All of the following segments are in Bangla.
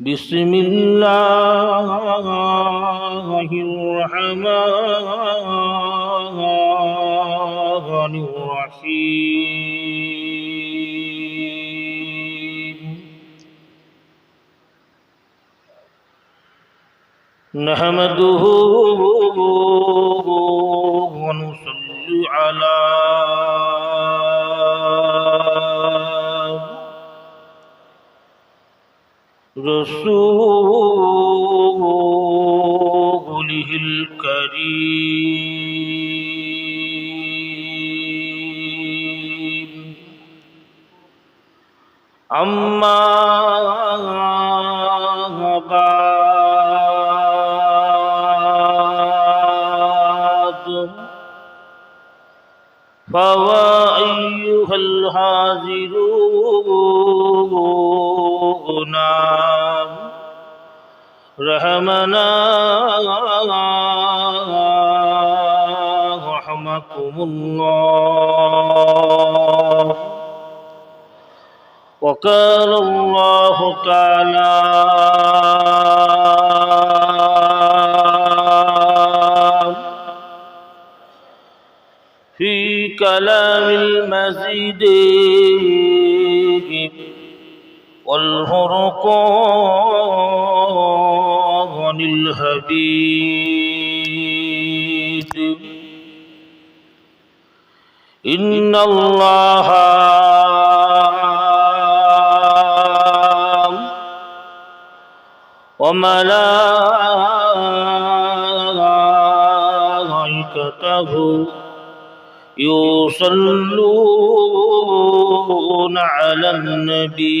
بسم الله الرحمن الرحيم. نحمده ونصلي على رسوله الكريم أما بعد فوا أيها الحاضرون رحمنا. رحمكم الله. وقال الله تعالى في كلام المزيد. والفرقان. الحبيب إن الله وملائكته يصلون على النبي.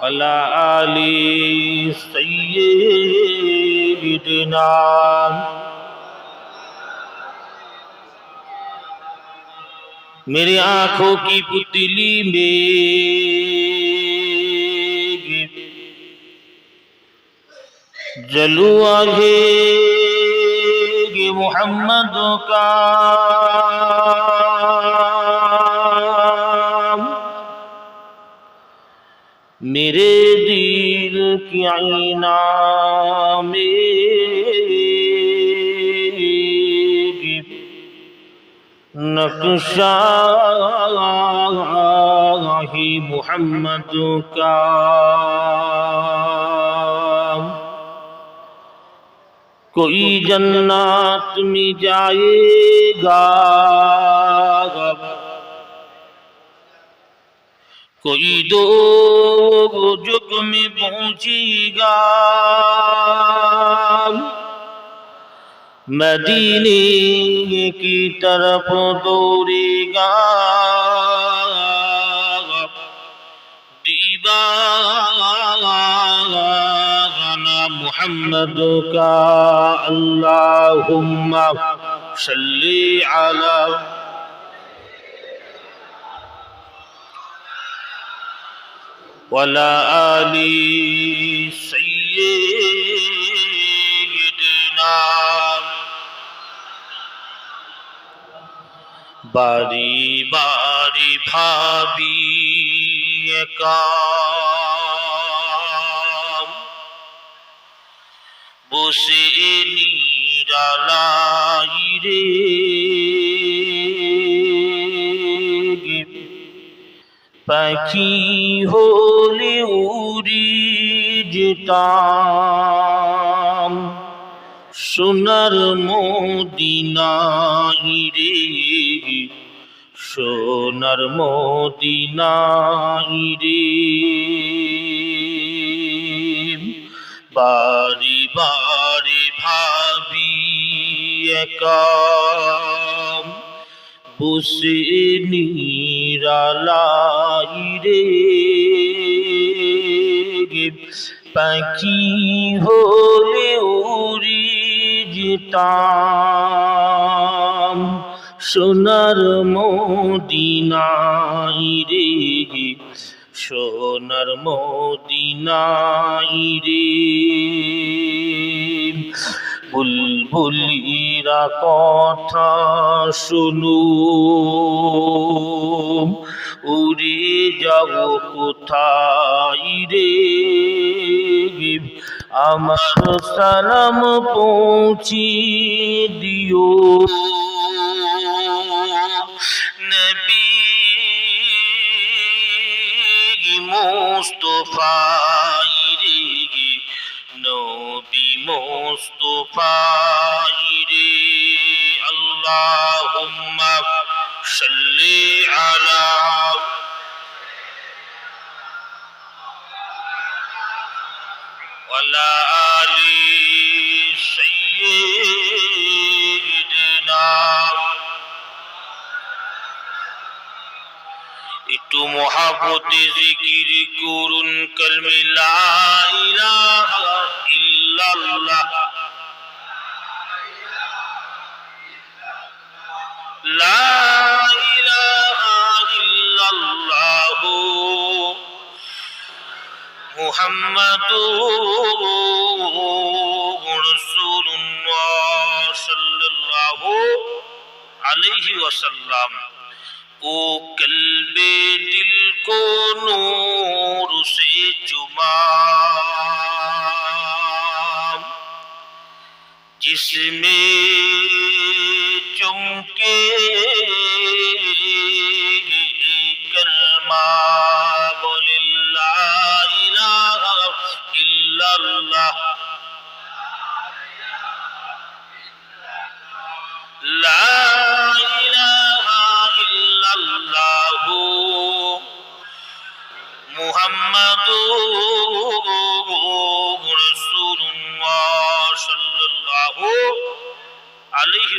علی سیدنا میرے آنکھوں کی پتلی میں جلو آگے محمد کا کی نقشہ ہی محمد کا کوئی جنات میں جائے گا۔ کوئی دو جگ میں پہنچے گا مدینے کی طرف دوڑے گا دیوانہ محمد کا اللہم صلی علی ولا آل سيدنا বাড়ি বাড়ি ভাবি একা বসে নিরালাই রে পাখি হলে উড়ি যেতাম। সোনার মদিনাই রে সোনার মদিনাই রে। বাড়ি বাড়ি ভাবি একা বসে নিরালাই রে। পাখি হলে উড়ি যেতাম সোনার মদিনাই রে। সোনার মদিনাই রে। বুলবুলিরা কথা শুনু উড়ে যাব কোথায় রে? আমার সালাম পৌঁছি দিও। নবী মোস্তফাই মোস্তফাই রে আল্লাহুম্মা সাল্লি আলা وعلى آل سيدنا একটু মহাবতে জিকির করুন কলমে লা ইলাহা ইল্লাল্লাহ لا إله إلا الله محمد رسول الله صلى الله عليه وسلم او قلب دل کو نور سے چما جس میں يمكن كلمه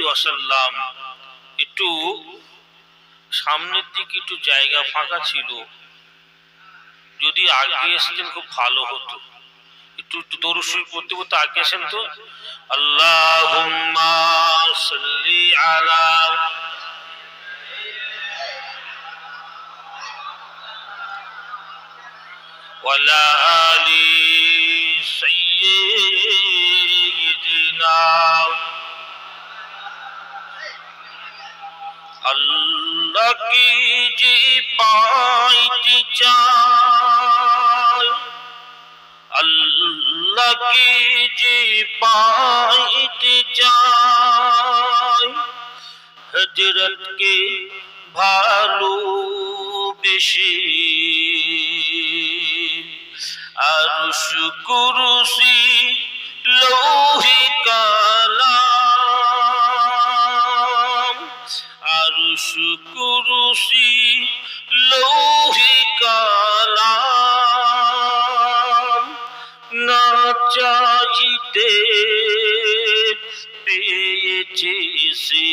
ওয়াসাল্লাম একটু সামনের দিকে একটু জায়গা ফাঁকা ছিল। যদি আগে এসেছেন খুব ভালো হতো। একটু একটু দরুসুল করতে করতে আগে আসেন তো। আল্লাহ আলা আলী আল্লাহ কি যে পাইতে চায়, আল্লাহকে যে পাইতে চায় হজরতকে ভালো বেশি। আর কুরসি লৌহি কুরসি লৌহি কালাম না চাহিতে পেয়েছে সে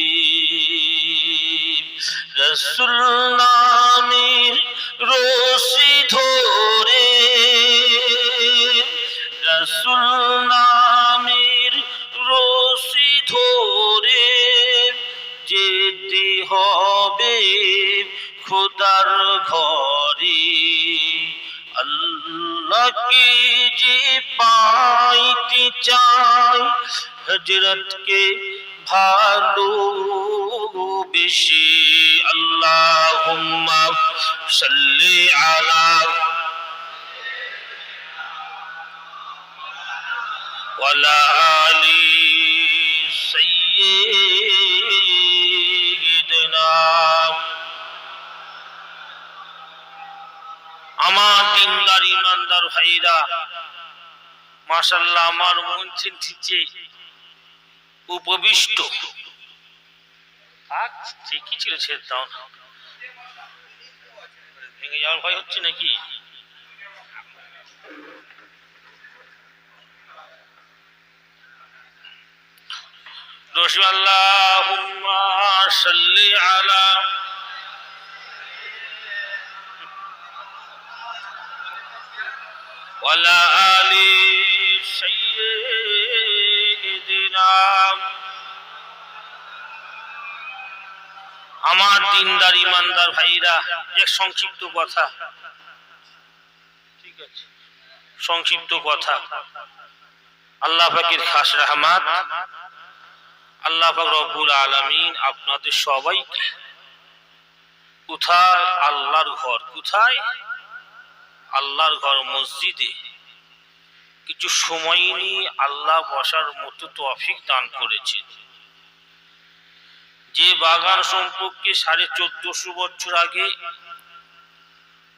রসুল নামের রশি ধরে রসুল আল্লাহকে যে পাইতে চাই? হজরতকে ভালো বেশি। আল্লাহুম্মা সাল্লি আলা ওয়ালা আলি সাইয়্যিদিনা। আমার দিনদার ইমানদার ভাইরা মাশাল্লাহ আমার মন চিনছে উপবিষ্ট। ঠিকই ছিল ছেড়ে দাও না। ভেঙে যাওয়ার ভয় হচ্ছে নাকি? রসি সাল্লি আলা وعلى آل سيدنا আমার দিনদার ইমানদার ভাইরা এক সংক্ষিপ্ত কথা ঠিক আছে সংক্ষিপ্ত কথা আল্লাহ পাকের খাস রহমাত আল্লাহ পাক রব্বুল আলামিন আপনাদের সবাইকে কোথায় আল্লাহর ঘর কোথায় আল্লাহর ঘর মসজিদে কিছু সময় নিয়ে আল্লাহ বসার মতো তৌফিক দান করেছেন। যে বাগান সম্পর্কে সাড়ে চোদ্দশো বছর আগে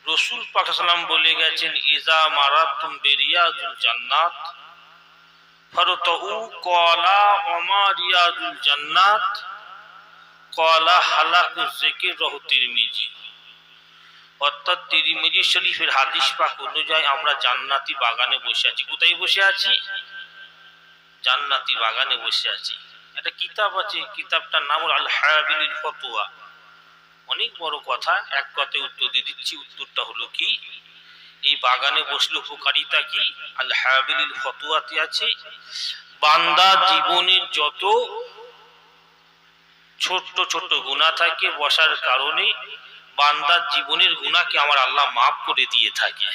রসুল পাকাসালাম বলে গেছেন, ইজা মারাতুম বেরিয়াজুল জান্নাত, ফরতউ কলা ওমা রিয়াজুল জান্নাত কলা হালাকু জিকির রহ তিরমিজি। অর্থাৎ তিরমিজি শরীফের হাদিস পাক অনুযায়ী আমরা জান্নাতি বাগানে বসে আছি। কোথায় বসে আছি? জান্নাতি বাগানে বসে আছি। একটা কিতাব আছে, কিতাবটার নাম হল আল হায়াবিল ফতুয়া। অনেক বড় কথা, এক কথায় উত্তর দিয়ে দিচ্ছি। উত্তরটা হলো কি? এই বাগানে বসলে উপকারিতা কি? আল হায়াবিল ফতুয়াতে আছে, বান্দা জীবনের যত ছোট্ট ছোট্ট গুণা থাকে বসার কারণে বান্দার জীবনের গুণাকে আমার আল্লাহ মাফ করে দিয়ে থাকে।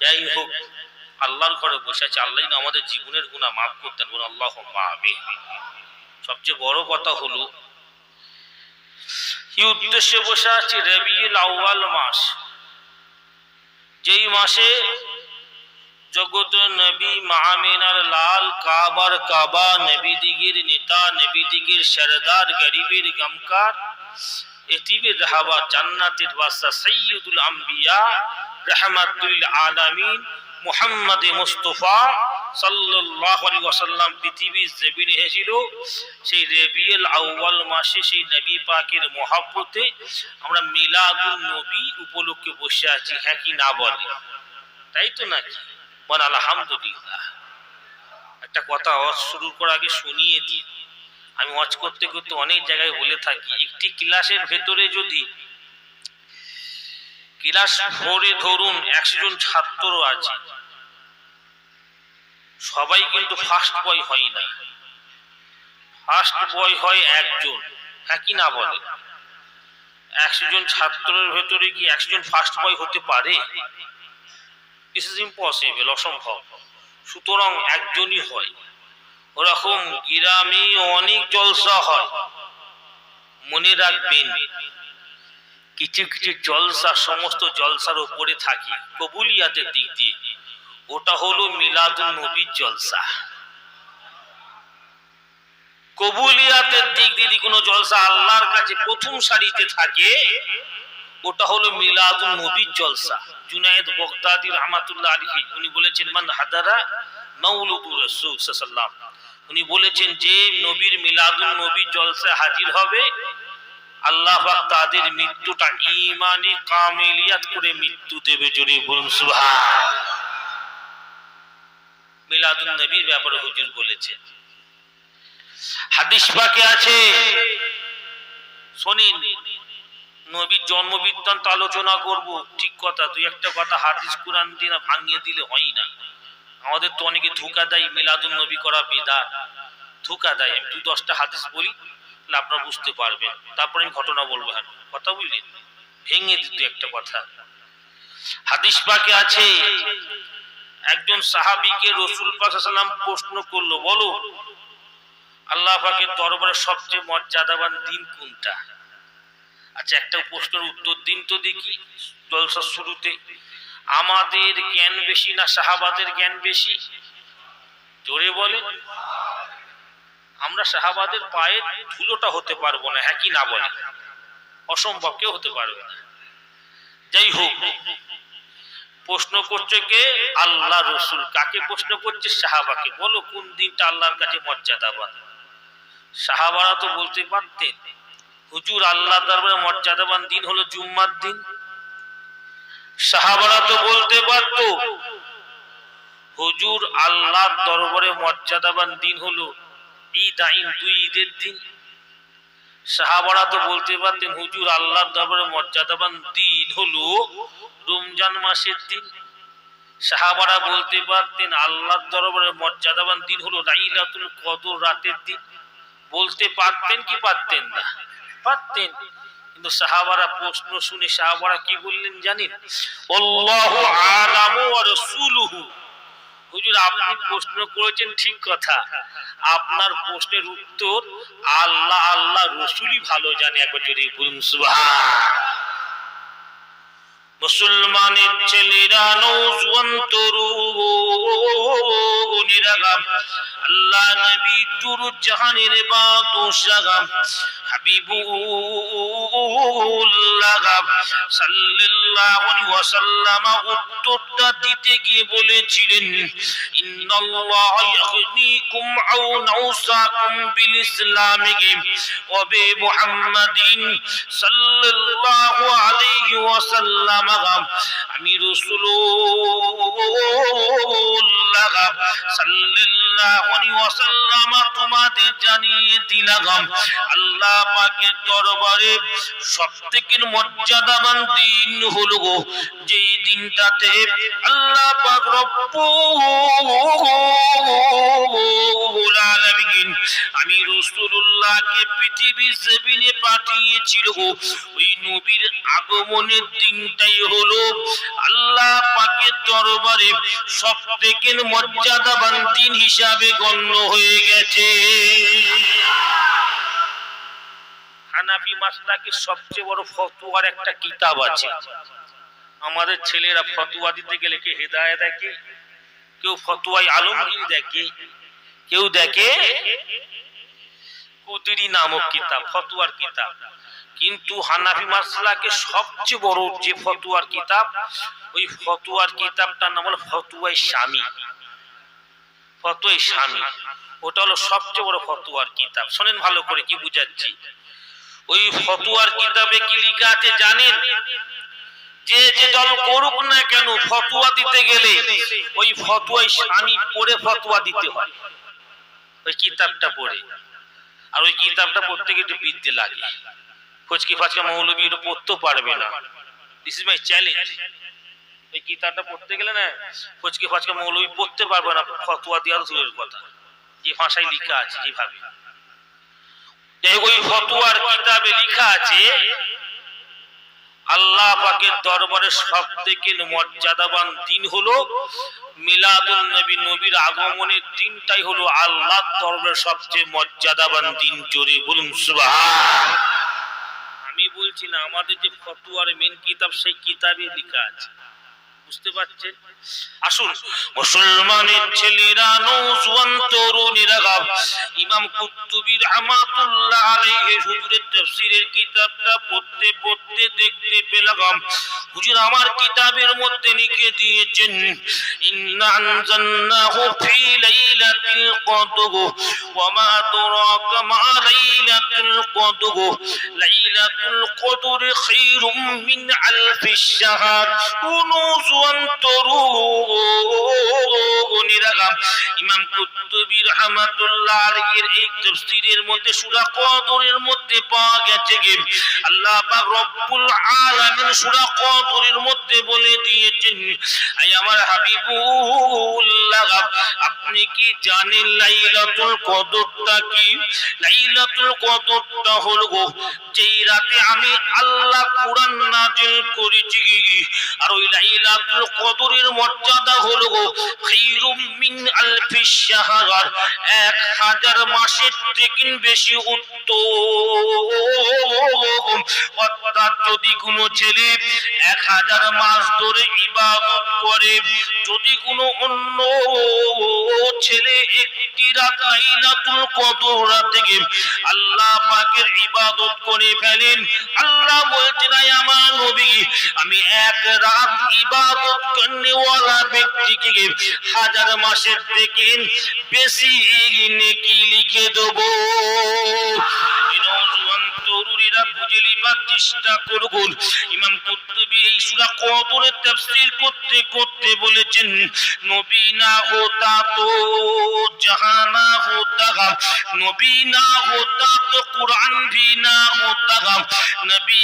যাই হোক, আল্লাহর ঘরে বসে আছে, আল্লাহ আমাদের জীবনের গুণা মাফ করতেন বলে আল্লাহ মাবে সবচেয়ে বড় কথা হলো কি উদ্দেশ্যে বসে আছি রবিউল আউয়াল মাস। যেই মাসে জগত নবী মাহমিনার লাল কাবার কাবা নবী দিগের নেতা নবী দিগের সরদার গরিবের গমকার এতিবের রাহাবা জান্নাতের বাসা সৈয়দুল আম্বিয়া রহমাতুল আলামিন মুস্তফা সাল্লাল্লাহু আলাইহি ওয়াসাল্লাম পৃথিবীর সেই রবিউল আউয়াল মাসে সেই নবী পাকের মহব্বতে আমরা মিলাদুল নবী উপলক্ষে বসে আছি হ্যাঁ কি না বলে? তাই তো নাকি? বল আলহামদুলিল্লাহ। একটা কথা শুরু করার আগে শুনিয়ে দিই। আমি ওয়াচ করতে করতে অনেক জায়গায় বলে থাকি, একটি ক্লাসের ভেতরে যদি ক্লাস ফোরে ধরুন একশো জন ছাত্র আছে, সবাই কিন্তু ফার্স্ট বয় হয় না। ফার্স্ট বয় হয় একজন হ্যাঁ কি না বলে? একশো জন ছাত্রের ভেতরে কি একশো জন ফার্স্ট বয় হতে পারে? দিস ইজ ইম্পসিবল অসম্ভব। সুতরাং একজনই হয়। ওরকম গ্রামে অনেক জলসা হয়। মনে রাখবেন, কিছু কিছু জলসা সমস্ত জলসার উপরে থাকে, কবুলিয়াতের দিক দিয়ে। ওটা হলো মিলাদুল নবীর জলসা। কবুলিয়াতের দিক দিয়ে কোনো জলসা আল্লাহর কাছে প্রথম সারিতে থাকে, ওটা হলো মিলাদুল নবীর জলসা। জুনায়েদ বগদাদি রহমাতুল্লাহ আলাইহি, উনি বলেছেন, মান হাদারা মাউলুদুর রাসূল সাল্লাল্লাহু উনি বলেছেন যে নবীর মিলাদুল নবীর জলসা হাজির হবে, আল্লাহ তাদের মৃত্যুটা ইমানি কামিলিয়াত করে মৃত্যু দেবে জোরে বলুন, সুবহান। মিলাদুল নবীর ব্যাপারে হুজুর বলেছেন। হাদিস আছে, শোনেন, নবীর জন্ম বৃত্তান্ত আলোচনা করব, ঠিক কথা, দুই একটা কথা হাদিস কোরআন দিয়ে ভাঙিয়ে দিলে হয় না। আমাদের তো অনেকে ধোকা দেয় মিলাদুল নবী করা বেদা ধোকা দেয়। আমি দুই দশটা হাদিস বলি, তাহলে আপনারা বুঝতে পারবেন। তারপরে আমি ঘটনা বলব হ্যাঁ। কথা বুঝলেন? ভেঙে দিত একটা কথা। হাদিস পাকে আছে, একজন সাহাবিকে রসুল পাকাম প্রশ্ন করল, বলো, আল্লাহ পাকের দরবারে সবচেয়ে মর্যাদাবান দিন কোনটা? আচ্ছা একটা প্রশ্নের উত্তর দিন তো দেখি, জলসার শুরুতে। আমাদের জ্ঞান বেশি না সাহাবাদের জ্ঞান বেশি? জোরে বলে আমরা সাহাবাদের পায়ে ধুলোটা হতে পারব না হ্যাঁ কি না বলে অসম্ভব, কেউ হতে পারবে না। যাই হোক, প্রশ্ন করছে কে? আল্লাহ রসুল। কাকে প্রশ্ন করছে? সাহাবাকে বলো, কোন দিনটা আল্লাহর কাছে মর্যাদাবান? সাহাবারা তো বলতে পারতেন, হুজুর আল্লাহ দরবারে মর্যাদাবান দিন হলো জুম্মার দিন। সাহাবারা তো বলতে পারতো, হুজুর আল্লাহ দরবারে মর্যাদাবান দিন হলো ঈদ আইন দুই ঈদের দিন। সাহাবারা তো বলতে পারতেন, হুজুর আল্লাহ দরবারে মর্যাদাবান দিন হলো রমজান মাসের দিন। সাহাবারা বলতে পারতেন, আল্লাহর দরবারে মর্যাদাবান দিন হলো লাইলাতুল কদর রাতের দিন। বলতে পারতেন কি পারতেন না? পারতেন। কিন্তু সাহাবারা প্রশ্ন শুনে সাহাবারা কি বললেন জানেন? আল্লাহু আলামু ওয়া রাসূলুহু। হুজুর আপনি প্রশ্ন করেছেন ঠিক কথা। আপনার প্রশ্নের উত্তর আল্লাহ আল্লাহ রসুলই ভালো জানে। একবার যদি বলুন মুসলমানের ছেলেরা নৌজওয়ান তরুণীরা আল্লাহ নবী তুর জাহানের বাদশাহ দিতে গিয়ে বলেছিলেন আমি ওয়াসাল্লাম তোমাদের জানিয়ে দিলাম আল্লাহ পাকের দরবারে সবথেকে মর্যাদাবান দিন হলো গো, যেই দিনটাতে আল্লাহ পাক আমি রাসূলুল্লাহকে পৃথিবীর জমিনে পাঠিয়েছিল গো, ওই নবীর আগমনের দিনটাই হলো আল্লাহ পাকের দরবারে সবথেকে মর্যাদাবান দিন হিসাবে গণ্য হয়ে গেছে। হানাফি মাসলাকে সবচেয়ে বড় ফতোয়ার একটা কিতাব আছে। আমাদের ছেলেরা ফতোয়া দিতে গেলে কে হেদায় দেখে কেউ ফতোয়াই আলমগীর দেখে কেউ দেখে কুদরি নামক কিতাব, ফতোয়ার কিতাব। কিন্তু হানাফি মাসলাকে সবচেয়ে বড় যে ফতুয়ার কিতাব, ওই ফতুয়ার কিতাবটার নাম হলো ফতোয়াই স্বামী। ফতুয়াই স্বামী। ওটা হলো সবচেয়ে বড় ফতুয়ার কিতাব। শোনেন ভালো করে কি বুঝাচ্ছি। ওই ফতুয়ার কিতাবে কি লিখা আছে জানেন? যে যে দল করুক না কেন ফতুয়া দিতে গেলে ওই ফতুয়াই স্বামী পড়ে ফতুয়া দিতে হয়। ওই কিতাবটা পড়ে। আর ওই কিতাবটা পড়তে গিয়ে একটু বিদ্যে লাগে। ফচকি ফাচকা মৌলবী এটা পড়তেও পারবে না। দিস ইজ মাই চ্যালেঞ্জ ওই কিতাবটা পড়তে গেলে না ফচকি ফাচকা মৌলবী পড়তে পারবে না, ফতুয়া দেওয়ার দূরের কথা। যে ভাষায় লেখা আছে যেভাবে। হোক, ওই ফতুয়ার কিতাবে লেখা আছে আল্লাহ পাকের দরবারে সব থেকে মর্যাদাবান দিন হলো মিলাদুল নবী নবীর আগমনের দিনটাই হলো আল্লাহ দরবারে সবচেয়ে মর্যাদাবান দিন। জোরে বলুন সুবহান আমি বলছি না আমাদের যে ফতুয়ার মেন কিতাব সেই কিতাবে লেখা আছে। বুঝতে পারছেন? আসুন। মুসলমানের ছেলেরা নৌজওয়ান তরুণীরা ইমাম কুতুবী রাহমাতুল্লাহ আলাইহি হুজুরের তাফসীরের কিতাবটা পড়তে পড়তে দেখতে পেলাম। হুজুর আমার কিতাবের মধ্যে লিখে দিয়েছেন, ইন্না আনজালনাহু ফি লাইলাতিল কদর, ওয়া মা মা লাইলাতুল কদর লাইলাতুল কদর খায়রুম মিন শাহর ইমাম রাহমাতুল্লাহ আলাইহির এই মধ্যে কদরের মধ্যে পাওয়া গেছে যে আল্লাহ পাক রব্বুল আলামিন কদরের মধ্যে বলে দিয়েছেন আই আমার হাবিবুল্লাহ আপনি কি জানেন লাইলাতুল কদরটা কি? লাইলাতুল কদরটা হলো গো, যেই রাতে আমি আল্লাহ কোরআন নাজিল করেছি আর ওই লাইলাতুল কদরের মর্যাদা হলো গো খায়রুম মিন আলফিশ শাহর এক হাজার মাসের থেকে বেশি উত্তম। অর্থাৎ যদি কোনো ছেলে এক হাজার মাস ধরে ইবাদত করে, যদি কোনো অন্য ছেলে একটি রাত লাইলাতুল কদর গিয়ে আল্লাহ পাকের ইবাদত করে ফেলেন, আল্লাহ বলছেন, "আয় আমার নবী, আমি এক রাত ইবাদত করনেওয়ালা ব্যক্তিকে হাজার মাসের থেকে বেশি নেকি লিখে দেব? তরুণীরা বুঝলিবার চেষ্টা করুন ইমাম কুতুবি এই সুরা কবরের করতে করতে বলেছেন, নবী না হতা তো জাহানা হতা গাম। নবী না তো কুরআন ভি না হতা নবী